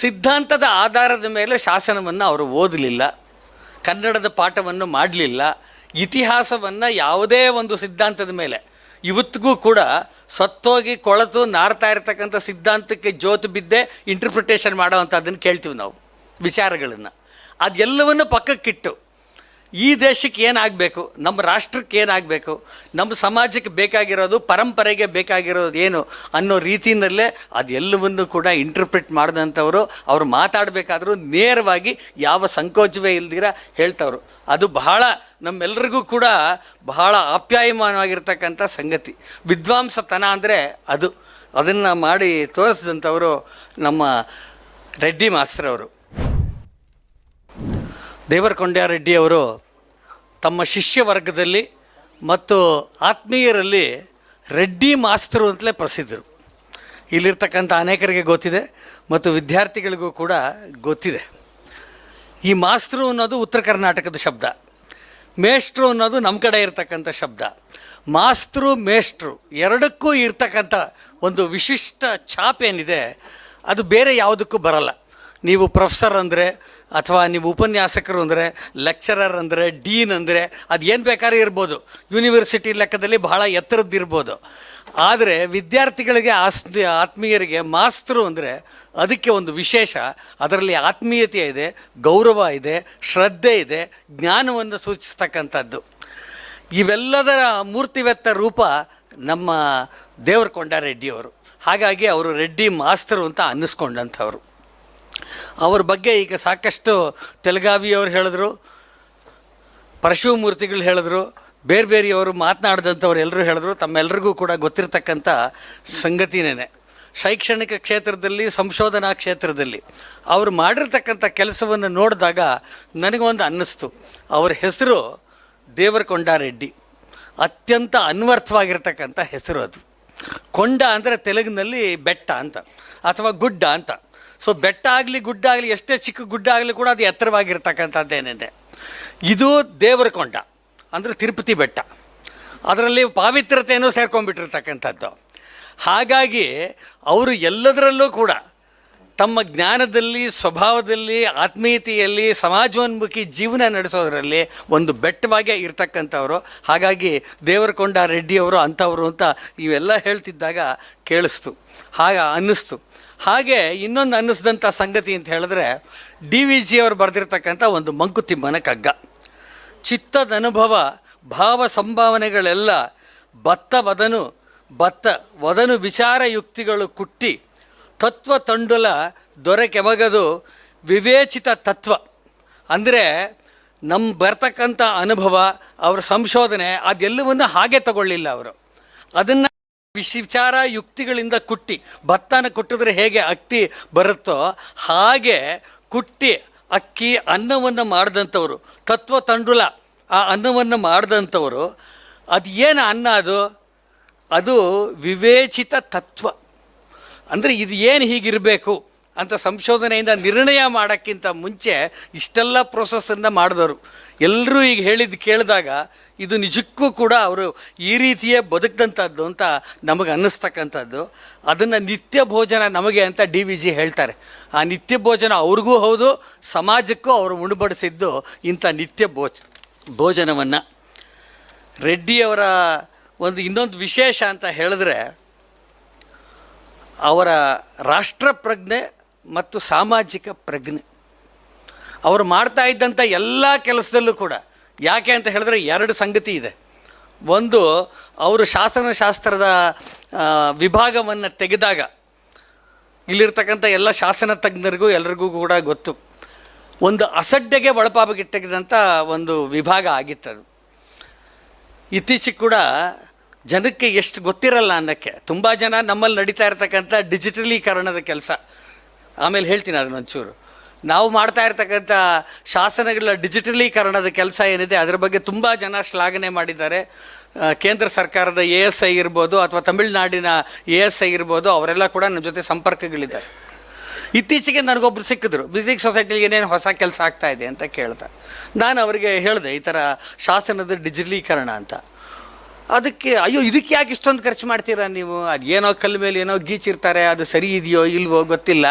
ಸಿದ್ಧಾಂತದ ಆಧಾರದ ಮೇಲೆ ಶಾಸನವನ್ನು ಅವರು ಓದಲಿಲ್ಲ, ಕನ್ನಡದ ಪಾಠವನ್ನು ಮಾಡಲಿಲ್ಲ, ಇತಿಹಾಸವನ್ನು ಯಾವುದೇ ಒಂದು ಸಿದ್ಧಾಂತದ ಮೇಲೆ. ಇವತ್ತಿಗೂ ಕೂಡ ಸತ್ತೋಗಿ ಕೊಳತು ನಾರ್ತಾ ಇರತಕ್ಕಂಥ ಸಿದ್ಧಾಂತಕ್ಕೆ ಜೋತು ಬಿದ್ದೆ ಇಂಟರ್ಪ್ರಿಟೇಷನ್ ಮಾಡೋವಂಥದ್ದನ್ನು ಕೇಳ್ತೀವಿ ನಾವು, ವಿಚಾರಗಳನ್ನು. ಅದೆಲ್ಲವನ್ನು ಪಕ್ಕಕ್ಕಿಟ್ಟು ಈ ದೇಶಕ್ಕೆ ಏನಾಗಬೇಕು? ನಮ್ಮ ರಾಷ್ಟ್ರಕ್ಕೆ ಏನಾಗಬೇಕು? ನಮ್ಮ ಸಮಾಜಕ್ಕೆ ಬೇಕಾಗಿರೋದು, ಪರಂಪರೆಗೆ ಬೇಕಾಗಿರೋದು ಏನು ಅನ್ನೋ ರೀತಿಯಲ್ಲೇ ಅದೆಲ್ಲವನ್ನು ಕೂಡ ಇಂಟರ್ಪ್ರಿಟ್ ಮಾಡಿದಂಥವರು, ಅವರು ಮಾತಾಡಬೇಕಾದ್ರೂ ನೇರವಾಗಿ ಯಾವ ಸಂಕೋಚವೇ ಇಲ್ದಿರ ಹೇಳ್ತವ್ರು. ಅದು ಬಹಳ ನಮ್ಮೆಲ್ಲರಿಗೂ ಕೂಡ ಬಹಳ ಆಪ್ಯಾಯಮಾನವಾಗಿರ್ತಕ್ಕಂಥ ಸಂಗತಿ. ವಿದ್ವಾಂಸತನ ಅಂದರೆ ಅದು. ಅದನ್ನು ಮಾಡಿ ತೋರಿಸಿದಂಥವರು ನಮ್ಮ ರೆಡ್ಡಿ ಮಾಸ್ತರವರು ದೇವರಕೊಂಡ ರೆಡ್ಡಿಯವರು ತಮ್ಮ ಶಿಷ್ಯ ವರ್ಗದಲ್ಲಿ ಮತ್ತು ಆತ್ಮೀಯರಲ್ಲಿ ರೆಡ್ಡಿ ಮಾಸ್ತರು ಅಂತಲೇ ಪ್ರಸಿದ್ಧರು. ಇಲ್ಲಿರ್ತಕ್ಕಂಥ ಅನೇಕರಿಗೆ ಗೊತ್ತಿದೆ ಮತ್ತು ವಿದ್ಯಾರ್ಥಿಗಳಿಗೂ ಕೂಡ ಗೊತ್ತಿದೆ. ಈ ಮಾಸ್ತರು ಅನ್ನೋದು ಉತ್ತರ ಕರ್ನಾಟಕದ ಶಬ್ದ. ಮೇಷ್ಟ್ರು ಅನ್ನೋದು ನಮ್ಮ ಕಡೆ ಇರತಕ್ಕಂಥ ಶಬ್ದ. ಮಾಸ್ತರು, ಮೇಷ್ಟ್ರು ಎರಡಕ್ಕೂ ಇರ್ತಕ್ಕಂಥ ಒಂದು ವಿಶಿಷ್ಟ ಛಾಪ್ ಏನಿದೆ ಅದು ಬೇರೆ ಯಾವುದಕ್ಕೂ ಬರಲ್ಲ. ನೀವು ಪ್ರೊಫೆಸರ್ ಅಂದರೆ ಅಥವಾ ನೀವು ಉಪನ್ಯಾಸಕರು ಅಂದರೆ ಲೆಕ್ಚರರ್ ಅಂದರೆ ಡೀನ್ ಅಂದರೆ ಅದು ಏನು ಬೇಕಾದ್ರೂ ಇರ್ಬೋದು. ಯೂನಿವರ್ಸಿಟಿ ಲೆಕ್ಕದಲ್ಲಿ ಬಹಳ ಎತ್ತರದ್ದಿರ್ಬೋದು ಆದರೆ ವಿದ್ಯಾರ್ಥಿಗಳಿಗೆ ಆಸ್ ಆತ್ಮೀಯರಿಗೆ ಮಾಸ್ತರು ಅಂದರೆ ಅದಕ್ಕೆ ಒಂದು ವಿಶೇಷ. ಅದರಲ್ಲಿ ಆತ್ಮೀಯತೆ ಇದೆ, ಗೌರವ ಇದೆ, ಶ್ರದ್ಧೆ ಇದೆ, ಜ್ಞಾನವನ್ನು ಸೂಚಿಸ್ತಕ್ಕಂಥದ್ದು. ಇವೆಲ್ಲದರ ಮೂರ್ತಿವೆತ್ತ ರೂಪ ನಮ್ಮ ದೇವರಕೊಂಡ ರೆಡ್ಡಿಯವರು. ಹಾಗಾಗಿ ಅವರು ರೆಡ್ಡಿ ಮಾಸ್ತರು ಅಂತ ಅನ್ನಿಸ್ಕೊಂಡಂಥವ್ರು. ಅವ್ರ ಬಗ್ಗೆ ಈಗ ಸಾಕಷ್ಟು ತೆಲಗಾವಿಯವರು ಹೇಳಿದ್ರು, ಪರಶುಮೂರ್ತಿಗಳು ಹೇಳಿದ್ರು, ಬೇರೆ ಬೇರೆಯವರು ಮಾತನಾಡಿದಂಥವ್ರು ಎಲ್ಲರೂ ಹೇಳಿದ್ರು ತಮ್ಮೆಲ್ಲರಿಗೂ ಕೂಡ ಗೊತ್ತಿರತಕ್ಕಂಥ ಸಂಗತಿನೇ ಶೈಕ್ಷಣಿಕ ಕ್ಷೇತ್ರದಲ್ಲಿ, ಸಂಶೋಧನಾ ಕ್ಷೇತ್ರದಲ್ಲಿ ಅವರು ಮಾಡಿರ್ತಕ್ಕಂಥ ಕೆಲಸವನ್ನು ನೋಡಿದಾಗ ನನಗೊಂದು ಅನ್ನಿಸ್ತು. ಅವ್ರ ಹೆಸರು ದೇವರಕೊಂಡಾರೆಡ್ಡಿ ಅತ್ಯಂತ ಅನ್ವರ್ಥವಾಗಿರ್ತಕ್ಕಂಥ ಹೆಸರು ಅದು. ಕೊಂಡ ಅಂದರೆ ತೆಲುಗಿನಲ್ಲಿ ಬೆಟ್ಟ ಅಂತ, ಅಥವಾ ಗುಡ್ಡ ಅಂತ. ಸೊ ಬೆಟ್ಟ ಆಗಲಿ ಗುಡ್ಡ ಆಗಲಿ ಎಷ್ಟೇ ಚಿಕ್ಕ ಗುಡ್ಡ ಆಗಲಿ ಕೂಡ ಅದು ಎತ್ತರವಾಗಿರ್ತಕ್ಕಂಥದ್ದೇನಿದೆ ಇದು ದೇವರಕೊಂಡ ಅಂದರೆ ತಿರುಪತಿ ಬೆಟ್ಟ. ಅದರಲ್ಲಿ ಪಾವಿತ್ರತೆಯನ್ನು ಸೇರ್ಕೊಂಡ್ಬಿಟ್ಟಿರ್ತಕ್ಕಂಥದ್ದು. ಹಾಗಾಗಿ ಅವರು ಎಲ್ಲದರಲ್ಲೂ ಕೂಡ ತಮ್ಮ ಜ್ಞಾನದಲ್ಲಿ, ಸ್ವಭಾವದಲ್ಲಿ, ಆತ್ಮೀಯತೆಯಲ್ಲಿ, ಸಮಾಜೋನ್ಮುಖಿ ಜೀವನ ನಡೆಸೋದರಲ್ಲಿ ಒಂದು ಬೆಟ್ಟವಾಗೇ ಇರ್ತಕ್ಕಂಥವ್ರು. ಹಾಗಾಗಿ ದೇವರಕೊಂಡ ರೆಡ್ಡಿಯವರು ಅಂಥವರು ಅಂತ ಇವೆಲ್ಲ ಹೇಳ್ತಿದ್ದಾಗ ಕೇಳಿಸ್ತು. ಹಾಗ ಅನ್ನಿಸ್ತು. ಹಾಗೆ ಇನ್ನೊಂದು ಅನ್ನಿಸ್ದಂಥ ಸಂಗತಿ ಅಂತ ಹೇಳಿದ್ರೆ, ಡಿ ವಿ ಜಿ ಅವರು ಬರೆದಿರ್ತಕ್ಕಂಥ ಒಂದು ಮಂಕುತಿಮ್ಮನ ಕಗ್ಗ. ಚಿತ್ತದ ಅನುಭವ ಭಾವ ಸಂಭಾವನೆಗಳೆಲ್ಲ ಭತ್ತ ವದನು ಬತ್ತ ವದನು ವಿಚಾರ ಯುಕ್ತಿಗಳು ಕುಟ್ಟಿ, ತತ್ವ ತಂಡುಲ ದೊರಕೆಮಗದು ವಿವೇಚಿತ ತತ್ವ. ಅಂದರೆ ನಮ್ಮ ಬರ್ತಕ್ಕಂಥ ಅನುಭವ, ಅವರ ಸಂಶೋಧನೆ, ಅದೆಲ್ಲವನ್ನು ಹಾಗೆ ತಗೊಳ್ಳಿಲ್ಲ ಅವರು. ಅದನ್ನು ವಿಚಾರ ಯುಕ್ತಿಗಳಿಂದ ಕುಟ್ಟಿ, ಭತ್ತನ ಕುಟ್ಟಿದ್ರೆ ಹೇಗೆ ಅಕ್ಕಿ ಬರುತ್ತೋ ಹಾಗೆ ಕುಟ್ಟಿ ಅಕ್ಕಿ ಅನ್ನವನ್ನು ಮಾಡಿದಂಥವ್ರು, ತತ್ವ ತಂಡುಲ ಆ ಅನ್ನವನ್ನು ಮಾಡಿದಂಥವ್ರು, ಅದು ಏನು ಅನ್ನ ಅದು? ಅದು ವಿವೇಚಿತ ತತ್ವ. ಅಂದರೆ ಇದು ಏನು ಹೀಗಿರಬೇಕು? ಅಂತ ಸಂಶೋಧನೆಯಿಂದ ನಿರ್ಣಯ ಮಾಡೋಕ್ಕಿಂತ ಮುಂಚೆ ಇಷ್ಟೆಲ್ಲ ಪ್ರೊಸೆಸ್ಸನ್ನು ಮಾಡಿದವರು. ಎಲ್ಲರೂ ಈಗ ಹೇಳಿದ್ದು ಕೇಳಿದಾಗ ಇದು ನಿಜಕ್ಕೂ ಕೂಡ ಅವರು ಈ ರೀತಿಯೇ ಬದುಕಿದಂಥದ್ದು ಅಂತ ನಮಗೆ ಅನ್ನಿಸ್ತಕ್ಕಂಥದ್ದು. ಅದನ್ನು ನಿತ್ಯ ಭೋಜನ ನಮಗೆ ಅಂತ ಡಿ ವಿ ಜಿ ಹೇಳ್ತಾರೆ. ಆ ನಿತ್ಯ ಭೋಜನ ಅವ್ರಿಗೂ ಹೌದು, ಸಮಾಜಕ್ಕೂ ಅವರು ಉಣಬಡಿಸಿದ್ದು ಇಂಥ ನಿತ್ಯ ಭೋಜ, ಭೋಜನವನ್ನು. ರೆಡ್ಡಿಯವರ ಒಂದು ಇನ್ನೊಂದು ವಿಶೇಷ ಅಂತ ಹೇಳಿದ್ರೆ ಅವರ ರಾಷ್ಟ್ರ ಪ್ರಜ್ಞೆ ಮತ್ತು ಸಾಮಾಜಿಕ ಪ್ರಜ್ಞೆ. ಅವರು ಮಾಡ್ತಾ ಇದ್ದಂಥ ಎಲ್ಲ ಕೆಲಸದಲ್ಲೂ ಕೂಡ, ಯಾಕೆ ಅಂತ ಹೇಳಿದ್ರೆ ಎರಡು ಸಂಗತಿ ಇದೆ. ಒಂದು, ಅವರು ಶಾಸನಶಾಸ್ತ್ರದ ವಿಭಾಗವನ್ನು ತೆಗೆದಾಗ, ಇಲ್ಲಿರ್ತಕ್ಕಂಥ ಎಲ್ಲ ಶಾಸನ ತಜ್ಞರಿಗೂ ಎಲ್ರಿಗೂ ಕೂಡ ಗೊತ್ತು. ಒಂದು ಅಸಡ್ಡೆಗೆ ಒಳಪಾಗಿಟ್ಟಿದಂಥ ಒಂದು ವಿಭಾಗ ಆಗಿತ್ತದು ಇತ್ತೀಚೆಗೆ ಕೂಡ ಜನಕ್ಕೆ ಎಷ್ಟು ಗೊತ್ತಿರಲ್ಲ ಅನ್ನೋಕ್ಕೆ, ತುಂಬ ಜನ ನಮ್ಮಲ್ಲಿ ನಡೀತಾ ಇರ್ತಕ್ಕಂಥ ಡಿಜಿಟಲೀಕರಣದ ಕೆಲಸ. ಆಮೇಲೆ ಹೇಳ್ತೀನಿ ಅದನ್ನೊಂಚೂರು ನಾವು ಮಾಡ್ತಾ ಇರ್ತಕ್ಕಂಥ ಶಾಸನಗಳ ಡಿಜಿಟಲೀಕರಣದ ಕೆಲಸ ಏನಿದೆ, ಅದರ ಬಗ್ಗೆ ತುಂಬ ಜನ ಶ್ಲಾಘನೆ ಮಾಡಿದ್ದಾರೆ. ಕೇಂದ್ರ ಸರ್ಕಾರದ ಎ ಎಸ್ ಐ ಇರ್ಬೋದು ಅಥವಾ ತಮಿಳುನಾಡಿನ ಎ ಎಸ್ ಐ ಇರ್ಬೋದು, ಅವರೆಲ್ಲ ಕೂಡ ನಮ್ಮ ಜೊತೆ ಸಂಪರ್ಕಗಳಿದ್ದಾರೆ. ಇತ್ತೀಚೆಗೆ ನನಗೊಬ್ರು ಸಿಕ್ಕಿದ್ರು ಬಿಸಿಕ್ ಸೊಸೈಟಿಲಿ ಏನೇನು ಹೊಸ ಕೆಲಸ ಆಗ್ತಾ ಇದೆ ಅಂತ ಕೇಳ್ದೆ ನಾನು ಅವರಿಗೆ ಹೇಳಿದೆ, ಈ ಥರ ಶಾಸನದ ಡಿಜಿಟಲೀಕರಣ ಅಂತ. ಅದಕ್ಕೆ, ಅಯ್ಯೋ, ಇದಕ್ಕೆ ಯಾಕೆ ಇಷ್ಟೊಂದು ಖರ್ಚು ಮಾಡ್ತೀರಾ ನೀವು? ಅದು ಏನೋ ಕಲ್ಲು ಮೇಲೆ ಏನೋ ಗೀಚಿರ್ತಾರೆ, ಅದು ಸರಿ ಇದೆಯೋ ಇಲ್ವೋ ಗೊತ್ತಿಲ್ಲ.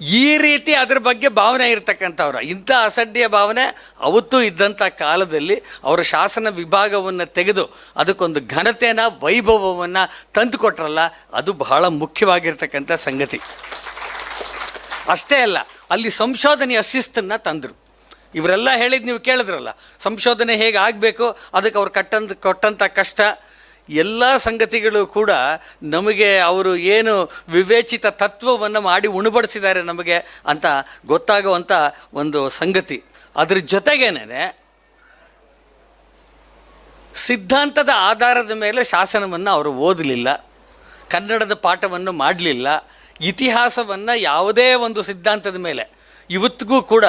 ಈ ರೀತಿ ಅದ್ರ ಬಗ್ಗೆ ಭಾವನೆ ಇರ್ತಕ್ಕಂಥವ್ರು. ಇಂಥ ಅಸಡ್ಡೆಯ ಭಾವನೆ ಅವತ್ತು ಇದ್ದಂಥ ಕಾಲದಲ್ಲಿ ಅವರ ಶಾಸನ ವಿಭಾಗವನ್ನು ತೆಗೆದು ಅದಕ್ಕೊಂದು ಘನತೆನ, ವೈಭವವನ್ನು ತಂದುಕೊಟ್ರಲ್ಲ, ಅದು ಬಹಳ ಮುಖ್ಯವಾಗಿರ್ತಕ್ಕಂಥ ಸಂಗತಿ. ಅಷ್ಟೇ ಅಲ್ಲ, ಅಲ್ಲಿ ಸಂಶೋಧನೆಯ ಶಿಸ್ತನ್ನು ತಂದರು. ಇವರೆಲ್ಲ ಹೇಳಿದ್ದು ನೀವು ಕೇಳಿದ್ರಲ್ಲ, ಸಂಶೋಧನೆ ಹೇಗೆ ಆಗಬೇಕು, ಅದಕ್ಕೆ ಅವ್ರು ಕಟ್ಟಂತ ಕೊಟ್ಟಂಥ ಕಷ್ಟ, ಎಲ್ಲ ಸಂಗತಿಗಳು ಕೂಡ ನಮಗೆ ಅವರು ಏನು ವಿವೇಚಿತ ತತ್ವವನ್ನು ಮಾಡಿ ಉಣಬಡಿಸಿದ್ದಾರೆ ನಮಗೆ ಅಂತ ಗೊತ್ತಾಗುವಂಥ ಒಂದು ಸಂಗತಿ. ಅದ್ರ ಜೊತೆಗೇನೆ ಸಿದ್ಧಾಂತದ ಆಧಾರದ ಮೇಲೆ ಶಾಸನವನ್ನು ಅವರು ಓದಲಿಲ್ಲ, ಕನ್ನಡದ ಪಾಠವನ್ನು ಮಾಡಲಿಲ್ಲ, ಇತಿಹಾಸವನ್ನು ಯಾವುದೇ ಒಂದು ಸಿದ್ಧಾಂತದ ಮೇಲೆ, ಇವತ್ತಿಗೂ ಕೂಡ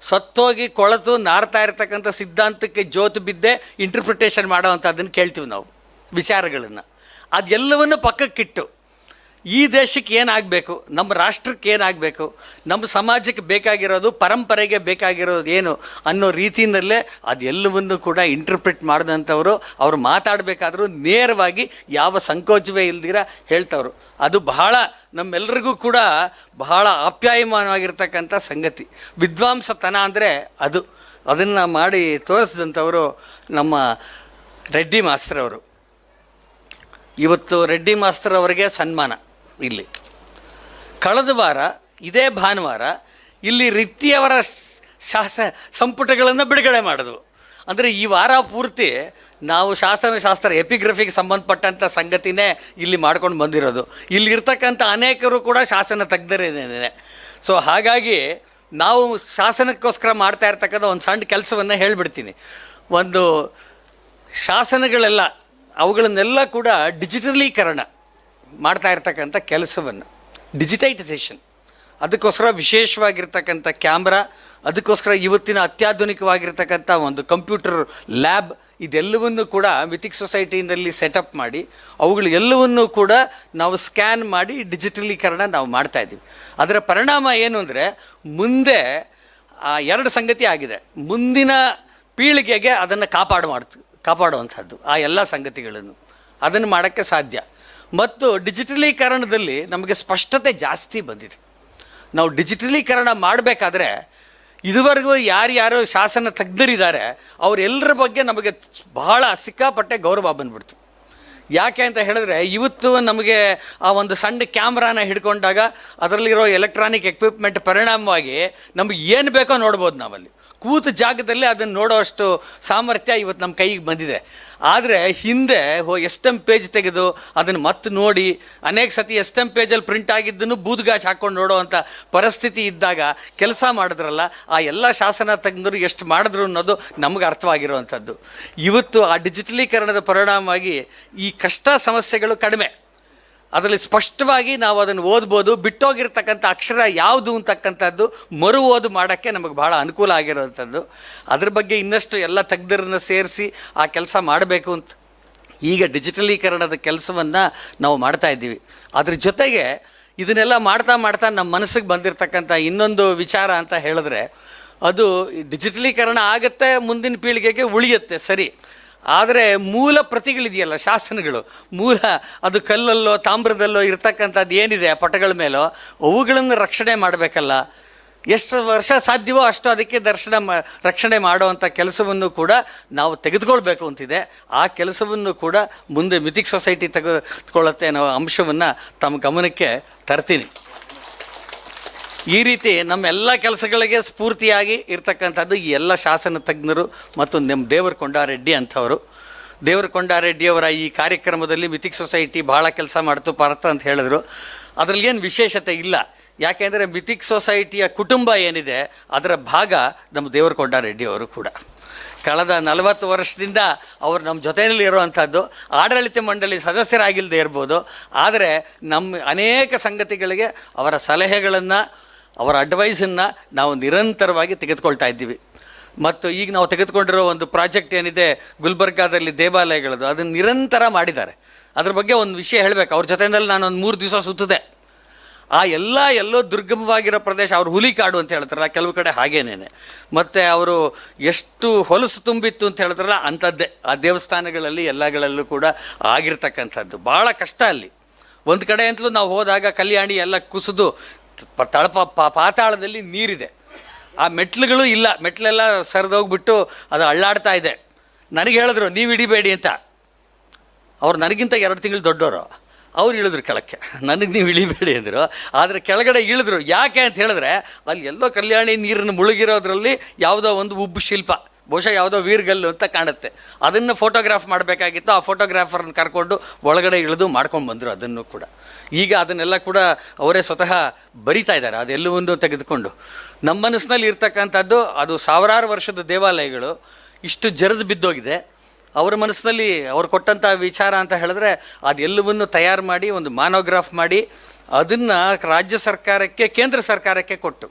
ಸತ್ತೋಗಿ ಕೊಳೆತು ನಾರ್ತಾ ಇರ್ತಕ್ಕಂಥ ಸಿದ್ಧಾಂತಕ್ಕೆ ಜೋತು ಬಿದ್ದೇ ಇಂಟರ್ಪ್ರಿಟೇಷನ್ ಮಾಡೋವಂಥದ್ದನ್ನು ಕೇಳ್ತೀವಿ ನಾವು, ವಿಚಾರಗಳನ್ನು. ಅದೆಲ್ಲವನ್ನು ಪಕ್ಕಕ್ಕಿಟ್ಟು, ಈ ದೇಶಕ್ಕೆ ಏನಾಗಬೇಕು, ನಮ್ಮ ರಾಷ್ಟ್ರಕ್ಕೆ ಏನಾಗಬೇಕು, ನಮ್ಮ ಸಮಾಜಕ್ಕೆ ಬೇಕಾಗಿರೋದು, ಪರಂಪರೆಗೆ ಬೇಕಾಗಿರೋದು ಏನು ಅನ್ನೋ ರೀತಿಯಲ್ಲೇ ಅದೆಲ್ಲವನ್ನು ಕೂಡ ಇಂಟರ್ಪ್ರಿಟ್ ಮಾಡಿದಂಥವರು, ಅವರು ಮಾತಾಡಬೇಕಾದ್ರೂ ನೇರವಾಗಿ ಯಾವ ಸಂಕೋಚವೇ ಇಲ್ದಿರ ಹೇಳ್ತವ್ರು. ಅದು ಬಹಳ ನಮ್ಮೆಲ್ಲರಿಗೂ ಕೂಡ ಬಹಳ ಆಪ್ಯಾಯಮಾನವಾಗಿರ್ತಕ್ಕಂಥ ಸಂಗತಿ. ವಿದ್ವಾಂಸತನ ಅಂದರೆ ಅದು. ಅದನ್ನು ಮಾಡಿ ತೋರಿಸಿದಂಥವರು ನಮ್ಮ ರೆಡ್ಡಿ ಮಾಸ್ತರವರು ಇವತ್ತು ರೆಡ್ಡಿ ಮಾಸ್ತರ್ ಅವರಿಗೆ ಸನ್ಮಾನ ಇಲ್ಲಿ. ಕಳೆದ ವಾರ, ಇದೇ ಭಾನುವಾರ, ಇಲ್ಲಿ ರಿತ್ತಿಯವರ ಶಾಸ ಸಂಪುಟಗಳನ್ನು ಬಿಡುಗಡೆ ಮಾಡಿದ್ವು. ಅಂದರೆ ಈ ವಾರ ಪೂರ್ತಿ ನಾವು ಶಾಸನಶಾಸ್ತ್ರ ಎಪಿಗ್ರಫಿಗೆ ಸಂಬಂಧಪಟ್ಟಂಥ ಸಂಗತಿನೇ ಇಲ್ಲಿ ಮಾಡ್ಕೊಂಡು ಬಂದಿರೋದು. ಇಲ್ಲಿರ್ತಕ್ಕಂಥ ಅನೇಕರು ಕೂಡ ಶಾಸನ ತೆಗ್ದರೇನೇನೆ ಸೊ ಹಾಗಾಗಿ ನಾವು ಶಾಸನಕ್ಕೋಸ್ಕರ ಮಾಡ್ತಾ ಇರ್ತಕ್ಕಂಥ ಒಂದು ಸಣ್ಣ ಕೆಲಸವನ್ನು ಹೇಳಿಬಿಡ್ತೀನಿ. ಒಂದು ಶಾಸನಗಳೆಲ್ಲ, ಅವುಗಳನ್ನೆಲ್ಲ ಕೂಡ ಡಿಜಿಟಲೀಕರಣ ಮಾಡ್ತಾ ಇರ್ತಕ್ಕಂಥ ಕೆಲಸವನ್ನು. ಡಿಜಿಟೈಟೈಸೇಷನ್ ಅದಕ್ಕೋಸ್ಕರ ವಿಶೇಷವಾಗಿರ್ತಕ್ಕಂಥ ಕ್ಯಾಮ್ರಾ ಅದಕ್ಕೋಸ್ಕರ ಇವತ್ತಿನ ಅತ್ಯಾಧುನಿಕವಾಗಿರ್ತಕ್ಕಂಥ ಒಂದು ಕಂಪ್ಯೂಟರ್ ಲ್ಯಾಬ್ ಇದೆಲ್ಲವನ್ನು ಕೂಡ ಮಿಥಿಕ್ ಸೊಸೈಟಿಯಿಂದಲ್ಲಿ ಸೆಟಪ್ ಮಾಡಿ ಅವುಗಳು ಎಲ್ಲವನ್ನೂ ಕೂಡ ನಾವು ಸ್ಕ್ಯಾನ್ ಮಾಡಿ ಡಿಜಿಟಲೀಕರಣ ನಾವು ಮಾಡ್ತಾ ಇದ್ದೀವಿ. ಅದರ ಪರಿಣಾಮ ಏನು ಅಂದರೆ ಮುಂದೆ ಎರಡು ಸಂಗತಿ ಆಗಿದೆ. ಮುಂದಿನ ಪೀಳಿಗೆಗೆ ಅದನ್ನು ಕಾಪಾಡು ಮಾಡ್ತು, ಕಾಪಾಡುವಂಥದ್ದು, ಆ ಎಲ್ಲ ಸಂಗತಿಗಳನ್ನು. ಅದನ್ನು ಮಾಡೋಕ್ಕೆ ಸಾಧ್ಯ. ಮತ್ತು ಡಿಜಿಟಲೀಕರಣದಲ್ಲಿ ನಮಗೆ ಸ್ಪಷ್ಟತೆ ಜಾಸ್ತಿ ಬಂದಿದೆ. ನಾವು ಡಿಜಿಟಲೀಕರಣ ಮಾಡಬೇಕಾದ್ರೆ ಇದುವರೆಗೂ ಯಾರ್ಯಾರು ಶಾಸನ ತಜ್ಞರಿದ್ದಾರೆ ಅವರೆಲ್ಲರ ಬಗ್ಗೆ ನಮಗೆ ಬಹಳ ಸಿಕ್ಕಾಪಟ್ಟೆ ಗೌರವ ಬಂದ್ಬಿಡ್ತು. ಯಾಕೆ ಅಂತ ಹೇಳಿದ್ರೆ, ಇವತ್ತು ನಮಗೆ ಆ ಒಂದು ಸಣ್ಣ ಕ್ಯಾಮ್ರಾನ ಹಿಡ್ಕೊಂಡಾಗ ಅದರಲ್ಲಿರೋ ಎಲೆಕ್ಟ್ರಾನಿಕ್ ಎಕ್ವಿಪ್ಮೆಂಟ್ ಪರಿಣಾಮವಾಗಿ ನಮಗೆ ಏನು ಬೇಕೋ ನೋಡ್ಬೋದು ನಾವಲ್ಲಿ. ಕೂತ ಜಾಗದಲ್ಲಿ ಅದನ್ನು ನೋಡೋಷ್ಟು ಸಾಮರ್ಥ್ಯ ಇವತ್ತು ನಮ್ಮ ಕೈಗೆ ಬಂದಿದೆ. ಆದರೆ ಹಿಂದೆ ಹೋ ಎಷ್ಟಮ್ ಪೇಜ್ ತೆಗೆದು ಅದನ್ನು ಮತ್ತೆ ನೋಡಿ, ಅನೇಕ ಸತಿ ಎಷ್ಟಮ್ ಪೇಜಲ್ಲಿ ಪ್ರಿಂಟ್ ಆಗಿದ್ದನ್ನು ಬೂದ್ಗಾಚ್ ಹಾಕ್ಕೊಂಡು ನೋಡೋವಂಥ ಪರಿಸ್ಥಿತಿ ಇದ್ದಾಗ ಕೆಲಸ ಮಾಡಿದ್ರಲ್ಲ, ಆ ಎಲ್ಲ ಶಾಸನ ತಜ್ಞರು ಎಷ್ಟು ಮಾಡಿದ್ರು ಅನ್ನೋದು ನಮಗೆ ಅರ್ಥವಾಗಿರುವಂಥದ್ದು. ಇವತ್ತು ಆ ಡಿಜಿಟಲೀಕರಣದ ಪರಿಣಾಮವಾಗಿ ಈ ಕಷ್ಟ ಸಮಸ್ಯೆಗಳು ಕಡಿಮೆ. ಅದರಲ್ಲಿ ಸ್ಪಷ್ಟವಾಗಿ ನಾವು ಅದನ್ನು ಓದ್ಬೋದು. ಬಿಟ್ಟೋಗಿರ್ತಕ್ಕಂಥ ಅಕ್ಷರ ಯಾವುದು ಅಂತಕ್ಕಂಥದ್ದು ಮರು ಓದು ಮಾಡೋಕ್ಕೆ ನಮಗೆ ಭಾಳ ಅನುಕೂಲ ಆಗಿರೋವಂಥದ್ದು. ಅದ್ರ ಬಗ್ಗೆ ಇನ್ನಷ್ಟು ಎಲ್ಲ ತಜ್ಞರನ್ನು ಸೇರಿಸಿ ಆ ಕೆಲಸ ಮಾಡಬೇಕು ಅಂತ ಈಗ ಡಿಜಿಟಲೀಕರಣದ ಕೆಲಸವನ್ನು ನಾವು ಮಾಡ್ತಾ ಇದ್ದೀವಿ. ಅದ್ರ ಜೊತೆಗೆ ಇದನ್ನೆಲ್ಲ ಮಾಡ್ತಾ ಮಾಡ್ತಾ ನಮ್ಮ ಮನಸ್ಸಿಗೆ ಬಂದಿರತಕ್ಕಂಥ ಇನ್ನೊಂದು ವಿಚಾರ ಅಂತ ಹೇಳಿದ್ರೆ ಅದು ಡಿಜಿಟಲೀಕರಣ ಆಗುತ್ತೆ, ಮುಂದಿನ ಪೀಳಿಗೆಗೆ ಉಳಿಯುತ್ತೆ, ಸರಿ. ಆದರೆ ಮೂಲ ಪ್ರತಿಗಳಿದೆಯಲ್ಲ ಶಾಸನಗಳು. ಮೂಲ ಅದು ಕಲ್ಲಲ್ಲೋ ತಾಮ್ರದಲ್ಲೋ ಇರ್ತಕ್ಕಂಥದ್ದು ಏನಿದೆ ಆ ಪಟಗಳ ಮೇಲೋ? ಅವುಗಳನ್ನು ರಕ್ಷಣೆ ಮಾಡಬೇಕಲ್ಲ. ಎಷ್ಟು ವರ್ಷ ಸಾಧ್ಯವೋ ಅಷ್ಟು ಅದಕ್ಕೆ ದರ್ಶನ ಮಾ, ರಕ್ಷಣೆ ಮಾಡುವಂಥ ಕೆಲಸವನ್ನು ಕೂಡ ನಾವು ತೆಗೆದುಕೊಳ್ಬೇಕು ಅಂತಿದೆ. ಆ ಕೆಲಸವನ್ನು ಕೂಡ ಮುಂದೆ ಮಿಥಿಕ್ ಸೊಸೈಟಿ ತೆಗೆದುಕೊಳ್ಳುತ್ತೆ ಅನ್ನೋ ಅಂಶವನ್ನು ತಮ್ಮ ಗಮನಕ್ಕೆ ತರ್ತೀನಿ. ಈ ರೀತಿ ನಮ್ಮೆಲ್ಲ ಕೆಲಸಗಳಿಗೆ ಸ್ಫೂರ್ತಿಯಾಗಿ ಇರ್ತಕ್ಕಂಥದ್ದು ಈ ಎಲ್ಲ ಶಾಸನ ತಜ್ಞರು ಮತ್ತು ನಮ್ಮ ದೇವರ ಕೊಂಡಾರೆಡ್ಡಿ ಅಂಥವರು. ದೇವರ ಕೊಂಡಾರೆಡ್ಡಿಯವರ ಈ ಕಾರ್ಯಕ್ರಮದಲ್ಲಿ ಮಿಥಿಕ್ ಸೊಸೈಟಿ ಭಾಳ ಕೆಲಸ ಮಾಡ್ತು ಪಾರ್ಥ ಅಂತ ಹೇಳಿದ್ರು. ಅದರಲ್ಲಿ ಏನು ವಿಶೇಷತೆ ಇಲ್ಲ. ಯಾಕೆಂದರೆ ಮಿಥಿಕ್ ಸೊಸೈಟಿಯ ಕುಟುಂಬ ಏನಿದೆ, ಅದರ ಭಾಗ ನಮ್ಮ ದೇವರ ಕೊಂಡಾರೆಡ್ಡಿಯವರು ಕೂಡ. ಕಳೆದ ನಲವತ್ತು ವರ್ಷದಿಂದ ಅವರು ನಮ್ಮ ಜೊತೆಯಲ್ಲಿ ಇರುವಂಥದ್ದು. ಆಡಳಿತ ಮಂಡಳಿ ಸದಸ್ಯರಾಗಿಲ್ಲದೆ ಇರ್ಬೋದು. ಆದರೆ ನಮ್ಮ ಅನೇಕ ಸಂಗತಿಗಳಿಗೆ ಅವರ ಸಲಹೆಗಳನ್ನು ಅವರ ಅಡ್ವೈಸನ್ನು ನಾವು ನಿರಂತರವಾಗಿ ತೆಗೆದುಕೊಳ್ತಾ ಇದ್ದೀವಿ. ಮತ್ತು ಈಗ ನಾವು ತೆಗೆದುಕೊಂಡಿರೋ ಒಂದು ಪ್ರಾಜೆಕ್ಟ್ ಏನಿದೆ, ಗುಲ್ಬರ್ಗಾದಲ್ಲಿ ದೇವಾಲಯಗಳದ್ದು, ಅದನ್ನು ನಿರಂತರ ಮಾಡಿದ್ದಾರೆ. ಅದ್ರ ಬಗ್ಗೆ ಒಂದು ವಿಷಯ ಹೇಳಬೇಕು. ಅವ್ರ ಜೊತೆಯಲ್ಲಿ ನಾನು ಒಂದು ಮೂರು ದಿವಸ ಸುತ್ತಿದೆ. ಆ ಎಲ್ಲ, ಎಲ್ಲೋ ದುರ್ಗಮವಾಗಿರೋ ಪ್ರದೇಶ ಅವ್ರ ಹುಲಿ ಕಾಡು ಅಂತ ಹೇಳ್ತಾರಲ್ಲ, ಕೆಲವು ಕಡೆ ಹಾಗೇನೇ ಮತ್ತು ಅವರು ಎಷ್ಟು ಹೊಲಸು ತುಂಬಿತ್ತು ಅಂತ ಹೇಳ್ತಾರಲ್ಲ, ಅಂಥದ್ದೇ. ಆ ದೇವಸ್ಥಾನಗಳಲ್ಲಿ ಎಲ್ಲಗಳಲ್ಲೂ ಕೂಡ ಆಗಿರ್ತಕ್ಕಂಥದ್ದು. ಭಾಳ ಕಷ್ಟ ಅಲ್ಲಿ. ಒಂದು ಕಡೆ ಅಂತಲೂ ನಾವು ಹೋದಾಗ ಕಲ್ಯಾಣಿ ಎಲ್ಲ ಕುಸಿದು ತಳಪ ಪಾತಾಳದಲ್ಲಿ ನೀರಿದೆ. ಆ ಮೆಟ್ಲುಗಳು ಇಲ್ಲ. ಮೆಟ್ಲೆಲ್ಲ ಸರಿದೋಗ್ಬಿಟ್ಟು ಅದು ಅಳ್ಳಾಡ್ತಾ ಇದೆ. ನನಗೆ ಹೇಳಿದ್ರು, ನೀವು ಇಡಿಬೇಡಿ ಅಂತ. ಅವ್ರು ನನಗಿಂತ ಎರಡು ತಿಂಗಳು ದೊಡ್ಡವರು ಅವ್ರು ಇಳಿದ್ರು ಕೆಳಕ್ಕೆ. ನನಗೆ ನೀವು ಇಳಿಬೇಡಿ ಅಂದರು. ಆದರೆ ಕೆಳಗಡೆ ಇಳಿದ್ರು. ಯಾಕೆ ಅಂತ ಹೇಳಿದ್ರೆ, ಅಲ್ಲಿ ಎಲ್ಲೋ ಕಲ್ಯಾಣಿ ನೀರನ್ನು ಮುಳುಗಿರೋದ್ರಲ್ಲಿ ಯಾವುದೋ ಒಂದು ಉಬ್ಬು ಶಿಲ್ಪ. ಬಹುಶಃ ಯಾವುದೋ ವೀರ್ಗಲ್ಲು ಅಂತ ಕಾಣುತ್ತೆ. ಅದನ್ನು ಫೋಟೋಗ್ರಾಫ್ ಮಾಡಬೇಕಾಗಿತ್ತು, ಆ ಫೋಟೋಗ್ರಾಫರ್ನ ಕರ್ಕೊಂಡು ಒಳಗಡೆ ಇಳಿದು ಮಾಡ್ಕೊಂಡು ಬಂದರು ಅದನ್ನು ಕೂಡ. ಈಗ ಅದನ್ನೆಲ್ಲ ಕೂಡ ಅವರೇ ಸ್ವತಃ ಬರಿತಾ ಇದ್ದಾರೆ ಅದೆಲ್ಲವನ್ನೂ ತೆಗೆದುಕೊಂಡು. ನಮ್ಮ ಮನಸ್ಸಿನಲ್ಲಿ ಇರ್ತಕ್ಕಂಥದ್ದು ಅದು ಸಾವಿರಾರು ವರ್ಷದ ದೇವಾಲಯಗಳು, ಇಷ್ಟು ಜರಿದು ಬಿದ್ದೋಗಿದೆ. ಅವರ ಮನಸ್ಸಿನಲ್ಲಿ ಅವ್ರು ಕೊಟ್ಟಂಥ ವಿಚಾರ ಅಂತ ಹೇಳಿದ್ರೆ ಅದೆಲ್ಲವನ್ನು ತಯಾರು ಮಾಡಿ, ಒಂದು ಮಾನೋಗ್ರಾಫ್ ಮಾಡಿ, ಅದನ್ನು ರಾಜ್ಯ ಸರ್ಕಾರಕ್ಕೆ, ಕೇಂದ್ರ ಸರ್ಕಾರಕ್ಕೆ ಕೊಟ್ಟು.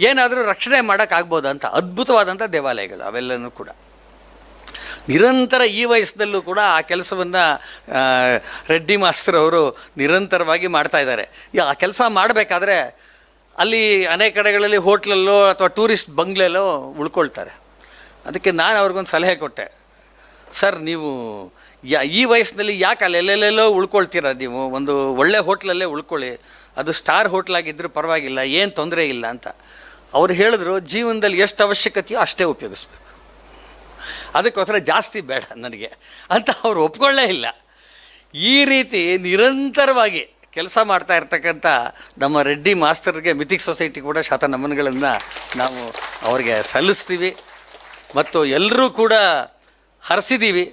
ಏನಾದರೂ ರಕ್ಷಣೆ ಮಾಡೋಕ್ಕಾಗ್ಬೋದಂತ ಅಂತ ಅದ್ಭುತವಾದಂಥ ದೇವಾಲಯಗಳು ಅವೆಲ್ಲನೂ ಕೂಡ. ನಿರಂತರ ಈ ವಯಸ್ಸಿನಲ್ಲೂ ಕೂಡ ಆ ಕೆಲಸವನ್ನು ರೆಡ್ಡಿ ಮಾಸ್ತರ್ ಅವರು ನಿರಂತರವಾಗಿ ಮಾಡ್ತಾ ಇದ್ದಾರೆ. ಆ ಕೆಲಸ ಮಾಡಬೇಕಾದ್ರೆ ಅಲ್ಲಿ ಅನೇಕ ಕಡೆಗಳಲ್ಲಿ ಹೋಟ್ಲಲ್ಲೋ ಅಥವಾ ಟೂರಿಸ್ಟ್ ಬಂಗ್ಲೆಲ್ಲೋ ಉಳ್ಕೊಳ್ತಾರೆ. ಅದಕ್ಕೆ ನಾನು ಅವ್ರಿಗೊಂದು ಸಲಹೆ ಕೊಟ್ಟೆ. ಸರ್, ನೀವು ಯಾ, ಈ ವಯಸ್ಸಿನಲ್ಲಿ ಯಾಕೆ ಅಲ್ಲಿ ಎಲ್ಲೆಲ್ಲೆಲ್ಲೋ ಉಳ್ಕೊಳ್ತೀರ ನೀವು? ಒಂದು ಒಳ್ಳೆ ಹೋಟ್ಲಲ್ಲೇ ಉಳ್ಕೊಳ್ಳಿ. ಅದು ಸ್ಟಾರ್ ಹೋಟ್ಲಾಗಿದ್ದರೂ ಪರವಾಗಿಲ್ಲ, ಏನು ತೊಂದರೆ ಇಲ್ಲ ಅಂತ. ಅವ್ರು ಹೇಳಿದ್ರು, ಜೀವನದಲ್ಲಿ ಎಷ್ಟು ಅವಶ್ಯಕತೆಯೋ ಅಷ್ಟೇ ಉಪಯೋಗಿಸ್ಬೇಕು. ಅದಕ್ಕೋಸ್ಕರ ಜಾಸ್ತಿ ಬೇಡ ನನಗೆ ಅಂತ ಅವ್ರು ಒಪ್ಕೊಳ್ಳೇ ಇಲ್ಲ. ಈ ರೀತಿ ನಿರಂತರವಾಗಿ ಕೆಲಸ ಮಾಡ್ತಾ ಇರ್ತಕ್ಕಂಥ ನಮ್ಮ ರೆಡ್ಡಿ ಮಾಸ್ತರ್ಗೆ ಮಿಥಿಕ್ ಸೊಸೈಟಿ ಕೂಡ ಶತನಮನಗಳನ್ನು ನಾವು ಅವ್ರಿಗೆ ಸಲ್ಲಿಸ್ತೀವಿ. ಮತ್ತು ಎಲ್ಲರೂ ಕೂಡ ಹರಿಸಿದ್ದೀವಿ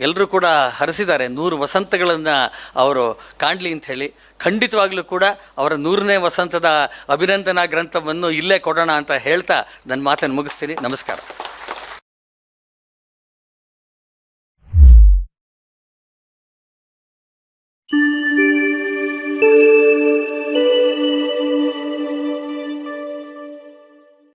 ಎಲ್ಲರೂ ಕೂಡ ಹರಿಸಿದ್ದಾರೆ. ನೂರು ವಸಂತಗಳನ್ನು ಅವರು ಕಾಣಲಿ ಅಂತ ಹೇಳಿ. ಖಂಡಿತವಾಗಲೂ ಕೂಡ ಅವರ ನೂರನೇ ವಸಂತದ ಅಭಿನಂದನಾ ಗ್ರಂಥವನ್ನು ಇಲ್ಲೇ ಕೊಡೋಣ ಅಂತ ಹೇಳ್ತಾ ನನ್ನ ಮಾತನ್ನು ಮುಗಿಸ್ತೀನಿ. ನಮಸ್ಕಾರ.